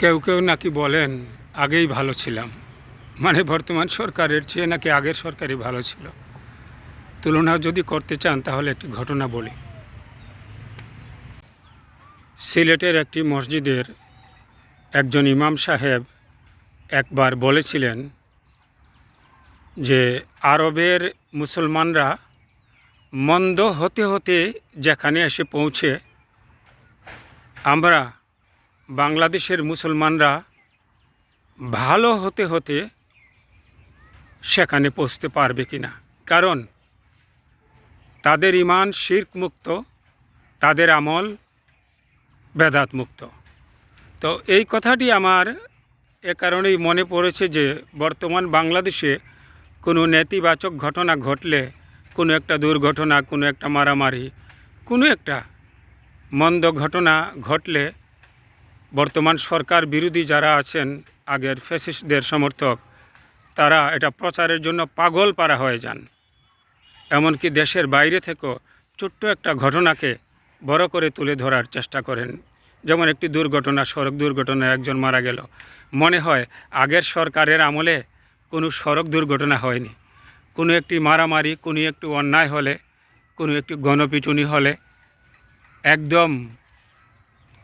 কেউ কেউ নাকি বলেন, আগেই ভালো ছিলাম। মানে বর্তমান সরকারের চেয়ে নাকি আগের সরকারই ভালো ছিল। তুলনা যদি করতে চান, তাহলে একটি ঘটনা বলি। সিলেটের একটি মসজিদের একজন ইমাম সাহেব একবার বলেছিলেন যে, আরবের মুসলমানরা মন্দ হতে হতে যেখানে এসে পৌঁছে, আমরা বাংলাদেশের মুসলমানরা ভালো হতে হতে সেখানে পৌঁছতে পারবে কি না কারণ তাদের ইমান শির্ক মুক্ত তাদের আমল বেদাত মুক্ত তো এই কথাটি আমার এ কারণেই মনে পড়েছে যে বর্তমান বাংলাদেশে কোনো নেতিবাচক ঘটনা ঘটলে, কোনো একটা দুর্ঘটনা, কোনো একটা মারামারি, কোনো একটা মন্দ ঘটনা ঘটলে বর্তমান সরকার বিরোধী যারা আছেন, আগের ফ্যাসিস্টদের সমর্থক, তারা এটা প্রচারের জন্য পাগল পারা হয়ে যান। এমনকি দেশের বাইরে থেকেও ছোট্ট একটা ঘটনাকে বড় করে তুলে ধরার চেষ্টা করেন। যেমন একটি দুর্ঘটনা, সড়ক দুর্ঘটনায় একজন মারা গেল। মনে হয় আগের সরকারের আমলে কোনো সড়ক দুর্ঘটনা হয়নি। কোনো একটি মারামারি, কোনো একটু অন্যায় হলে, কোনো একটি গণপিটুনি হলে একদম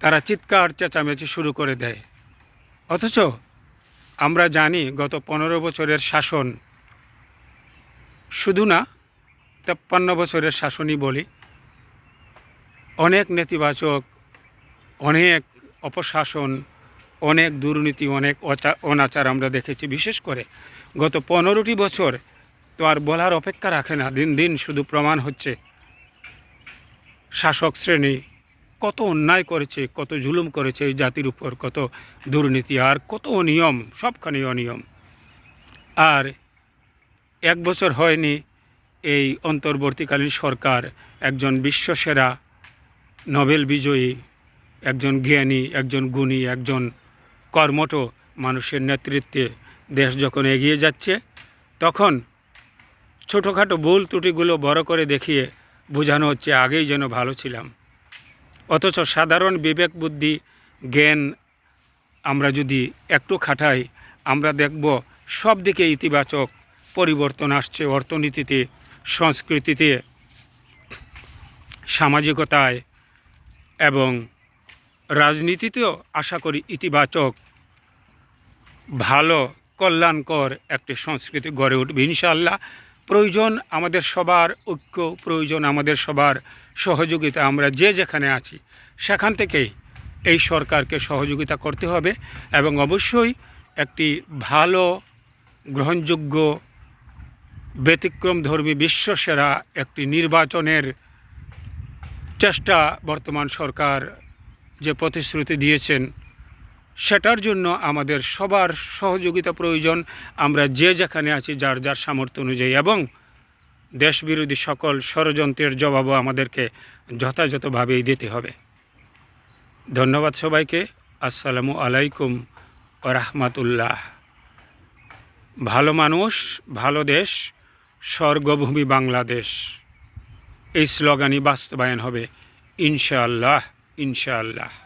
তারা চিৎকার, চেঁচামেচি শুরু করে দেয়। অথচ আমরা জানি গত পনেরো বছরের শাসন শুধু না, তেপ্পান্ন বছরের শাসনই বলি। অনেক নেতিবাচক, অনেক অপশাসন, অনেক দুর্নীতি, অনেক অনাচার আমরা দেখেছি। বিশেষ করে গত পনেরোটি বছর তো আর বলার অপেক্ষা রাখে না। দিন দিন শুধু প্রমাণ হচ্ছে শাসক শ্রেণি কত অন্যায় করেছে, কত জুলুম করেছে জাতির উপর, কত দুর্নীতি আর কত অনিয়ম সবখানে অনিয়ম। আর এক বছর হয়নি এই অন্তর্বর্তীকালীন সরকার একজন বিশ্বসেরা নোবেল বিজয়ী, একজন জ্ঞানী, একজন গুণী, একজন কর্মঠ মানুষের নেতৃত্বে দেশ যখন এগিয়ে যাচ্ছে, তখন ছোটোখাটো ভুল ত্রুটিগুলো বড় করে দেখিয়ে বোঝানো হচ্ছে আগেই যেন ভালো ছিলাম। অথচ সাধারণ বিবেক বুদ্ধি, জ্ঞান আমরা যদি একটু খাটাই, আমরা দেখব সব দিকে ইতিবাচক পরিবর্তন আসছে অর্থনীতিতে, সংস্কৃতিতে, সামাজিকতায় এবং রাজনীতিতেও আশা করি ইতিবাচক ভালো, কল্যাণকর একটি সংস্কৃতি গড়ে উঠবে। ইনশাআল্লাহ প্রয়োজন আমাদের সবার, ঐক্য প্রয়োজন আমাদের সবার, সহযোগিতা আমরা যে যেখানে আছি, সেখান থেকেই এই সরকারকে সহযোগিতা করতে হবে এবং অবশ্যই একটি ভালো, গ্রহণযোগ্য, ব্যতিক্রম ধর্মী বিশ্বসেরা একটি নির্বাচনের চেষ্টা বর্তমান সরকার যে প্রতিশ্রুতি দিয়েছেন সেটার জন্য আমাদের সবার সহযোগিতা প্রয়োজন। আমরা যে যেখানে আছি, যার যার সামর্থ্য অনুযায়ী এবং দেশবিরোধী সকল ষড়যন্ত্রের জবাবও আমাদেরকে যথাযথভাবেই দিতে হবে। ধন্যবাদ সবাইকে। আসসালামু আলাইকুম রাহমাতুল্লাহ। ভালো মানুষ, ভালো দেশ, স্বর্গভূমি বাংলাদেশ। এই স্লোগানই বাস্তবায়ন হবে। ইনশাআল্লাহ ইনশাআল্লাহ।